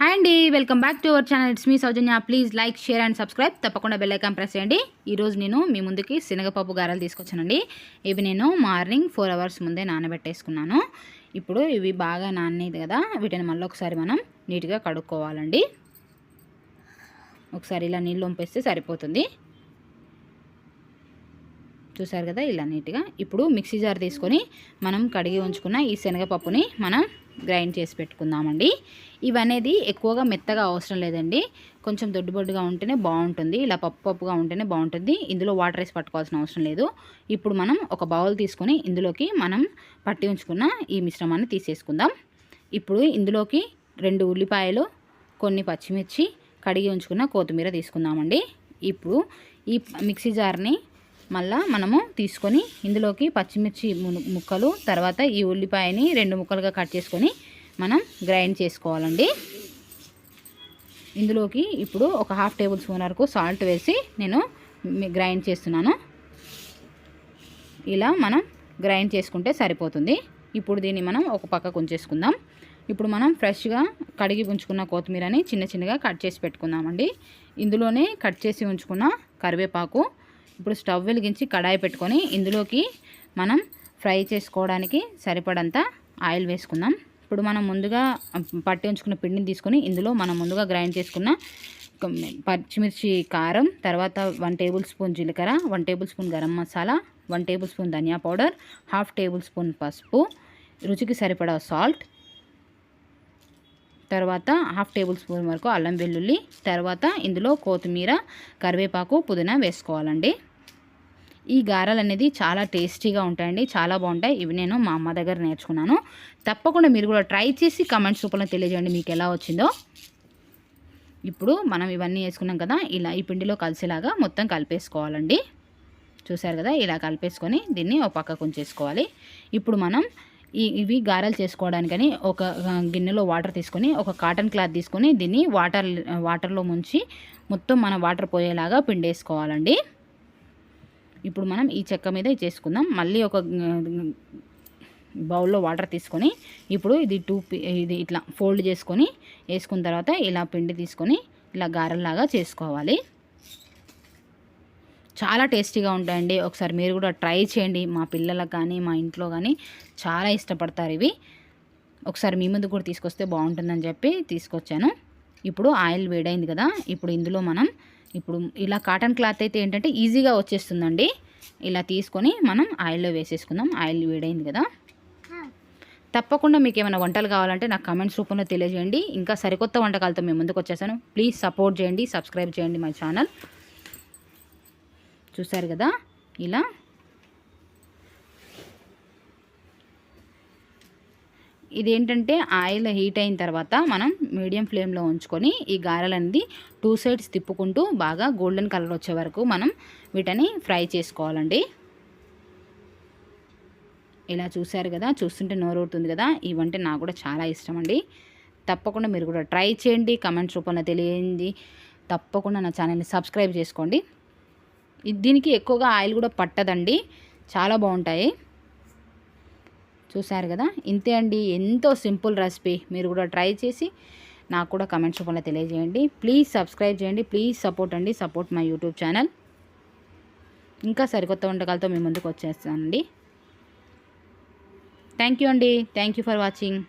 Hi అండి welcome back to our channel it's me Soujanya please like share and subscribe తప్పకుండా bell icon press చేయండి. ఈరోజు నేను మీ ముందుకి శనగపప్పు గారెలు తీసుకొచ్చానండి. ఇవి నేను మార్నింగ్ ఫోర్ అవర్స్ ముందే నానబెట్టేసుకున్నాను. ఇప్పుడు ఇవి బాగా నానేది కదా వీటిని మళ్ళీ ఒకసారి మనం నీట్గా కడుక్కోవాలండి. ఒకసారి ఇలా నీళ్ళు వంపేస్తే సరిపోతుంది. చూసారు కదా ఇలా నీట్గా. ఇప్పుడు మిక్సీ జార్ తీసుకొని మనం కడిగి ఉంచుకున్న ఈ శనగపప్పుని మనం గ్రైండ్ చేసి పెట్టుకుందామండి. ఇవనేది ఎక్కువగా మెత్తగా అవసరం లేదండి. కొంచెం దొడ్డుబొడ్డుగా ఉంటేనే బాగుంటుంది. ఇలా పప్పు పప్పుగా ఉంటేనే బాగుంటుంది. ఇందులో వాటర్ వేసి పట్టుకోవాల్సిన అవసరం లేదు. ఇప్పుడు మనం ఒక బౌల్ తీసుకొని ఇందులోకి మనం పట్టి ఉంచుకున్న ఈ మిశ్రమాన్ని తీసేసుకుందాం. ఇప్పుడు ఇందులోకి రెండు ఉల్లిపాయలు కొన్ని పచ్చిమిర్చి కడిగి ఉంచుకున్న కొత్తిమీర తీసుకుందామండి. ఇప్పుడు ఈ మిక్సీ జార్ని మళ్ళా మనము తీసుకొని ఇందులోకి పచ్చిమిర్చి ముక్కలు తర్వాత ఈ ఉల్లిపాయని రెండు ముక్కలుగా కట్ చేసుకొని మనం గ్రైండ్ చేసుకోవాలండి. ఇందులోకి ఇప్పుడు ఒక హాఫ్ టేబుల్ స్పూన్ వరకు సాల్ట్ వేసి నేను గ్రైండ్ చేస్తున్నాను. ఇలా మనం గ్రైండ్ చేసుకుంటే సరిపోతుంది. ఇప్పుడు దీన్ని మనం ఒక పక్కకు ఉంచేసుకుందాం ఇప్పుడు మనం ఫ్రెష్గా కడిగి ఉంచుకున్న కొత్తిమీరని చిన్న చిన్నగా కట్ చేసి పెట్టుకుందామండి. ఇందులోనే కట్ చేసి ఉంచుకున్న కరివేపాకు ఇప్పుడు స్టవ్ వెలిగించి కడాయి పెట్టుకొని ఇందులోకి మనం ఫ్రై చేసుకోవడానికి సరిపడంత ఆయిల్ వేసుకుందాం. ఇప్పుడు మనం ముందుగా పట్టి ఉంచుకున్న పిండిని తీసుకొని ఇందులో మనం ముందుగా గ్రైండ్ చేసుకున్న పచ్చిమిర్చి కారం తర్వాత వన్ టేబుల్ స్పూన్ జీలకర్ర one tablespoon garam masala one tablespoon dhania powder half tablespoon పసుపు రుచికి సరిపడా సాల్ట్ తర్వాత హాఫ్ టేబుల్ స్పూన్ వరకు అల్లం వెల్లుల్లి తర్వాత ఇందులో కొత్తిమీర కరివేపాకు పుదీనా వేసుకోవాలండి. ఈ గారెలు అనేది చాలా టేస్టీగా ఉంటాయండి చాలా బాగుంటాయి. ఇవి నేను మా అమ్మ దగ్గర నేర్చుకున్నాను. తప్పకుండా మీరు కూడా ట్రై చేసి కమెంట్స్ రూపంలో తెలియజేయండి మీకు ఎలా వచ్చిందో. ఇప్పుడు మనం ఇవన్నీ వేసుకున్నాం కదా ఇలా ఈ పిండిలో కలిసేలాగా మొత్తం కలిపేసుకోవాలండి. చూసారు కదా ఇలా కలిపేసుకొని దీన్ని ఒక పక్కకు ఉంచేసుకోవాలి ఇప్పుడు మనం ఈ ఇవి గారెలు చేసుకోవడానికని ఒక గిన్నెలో వాటర్ తీసుకొని ఒక కాటన్ క్లాత్ తీసుకొని దీన్ని వాటర్ వాటర్లో ముంచి మొత్తం మనం వాటర్ పోయేలాగా పిండేసుకోవాలండి. ఇప్పుడు మనం ఈ చెక్క మీద చేసుకుందాం. మళ్ళీ ఒక బౌల్లో వాటర్ తీసుకొని ఇప్పుడు ఇది టూ ఇది ఇట్లా ఫోల్డ్ చేసుకొని వేసుకున్న తర్వాత ఇలా పిండి తీసుకొని ఇలా గారెల్లాగా చేసుకోవాలి. చాలా టేస్టీగా ఉంటాయండి. ఒకసారి మీరు కూడా ట్రై చేయండి. మా పిల్లలకు కానీ మా ఇంట్లో కానీ చాలా ఇష్టపడతారు ఇవి. ఒకసారి మీ ముందు కూడా తీసుకొస్తే బాగుంటుందని చెప్పి తీసుకొచ్చాను. ఇప్పుడు ఆయిల్ వేడైంది కదా ఇప్పుడు ఇందులో మనం ఇప్పుడు ఇలా కాటన్ క్లాత్ అయితే ఏంటంటే ఈజీగా వచ్చేస్తుందండి. ఇలా తీసుకొని మనం ఆయిల్లో వేసేసుకుందాం. ఆయిల్ వేడైంది కదా. తప్పకుండా మీకు ఏమైనా వంటలు కావాలంటే నాకు కమెంట్స్ రూపంలో తెలియజేయండి. ఇంకా సరికొత్త వంటకాలతో మేము ముందుకు వచ్చేసాను. ప్లీజ్ సపోర్ట్ చేయండి సబ్స్క్రైబ్ చేయండి మా ఛానల్. చూసారు కదా ఇలా ఇదేంటంటే ఆయిల్ హీట్ అయిన తర్వాత మనం మీడియం ఫ్లేమ్లో ఉంచుకొని ఈ గారెలు అనేది టూ సైడ్స్ తిప్పుకుంటూ బాగా గోల్డెన్ కలర్ వచ్చే వరకు మనం వీటిని ఫ్రై చేసుకోవాలండి. ఇలా చూశారు కదా చూస్తుంటే నోరవుతుంది కదా ఇవంటే నాకు కూడా చాలా ఇష్టం అండి తప్పకుండా మీరు కూడా ట్రై చేయండి కమెంట్స్ రూపంలో తెలియండి. తప్పకుండా నా ఛానల్ని సబ్స్క్రైబ్ చేసుకోండి. దీనికి ఎక్కువగా ఆయిల్ కూడా పట్టదండి చాలా బాగుంటాయి. చూశారు కదా? ఇంతే అండి. ఎంతో సింపుల్ రెసిపీ. మీరు కూడా ట్రై చేసి నాకు కూడా కమెంట్స్ రూపంలో తెలియజేయండి. ప్లీజ్ సబ్స్క్రైబ్ చేయండి. ప్లీజ్ సపోర్ట్ అండి. Support my YouTube channel. ఇంకా సరికొత్త వంటకాలతో మీ ముందుకు వచ్చేస్తానండి. థ్యాంక్ యూ అండి. Thank you for watching.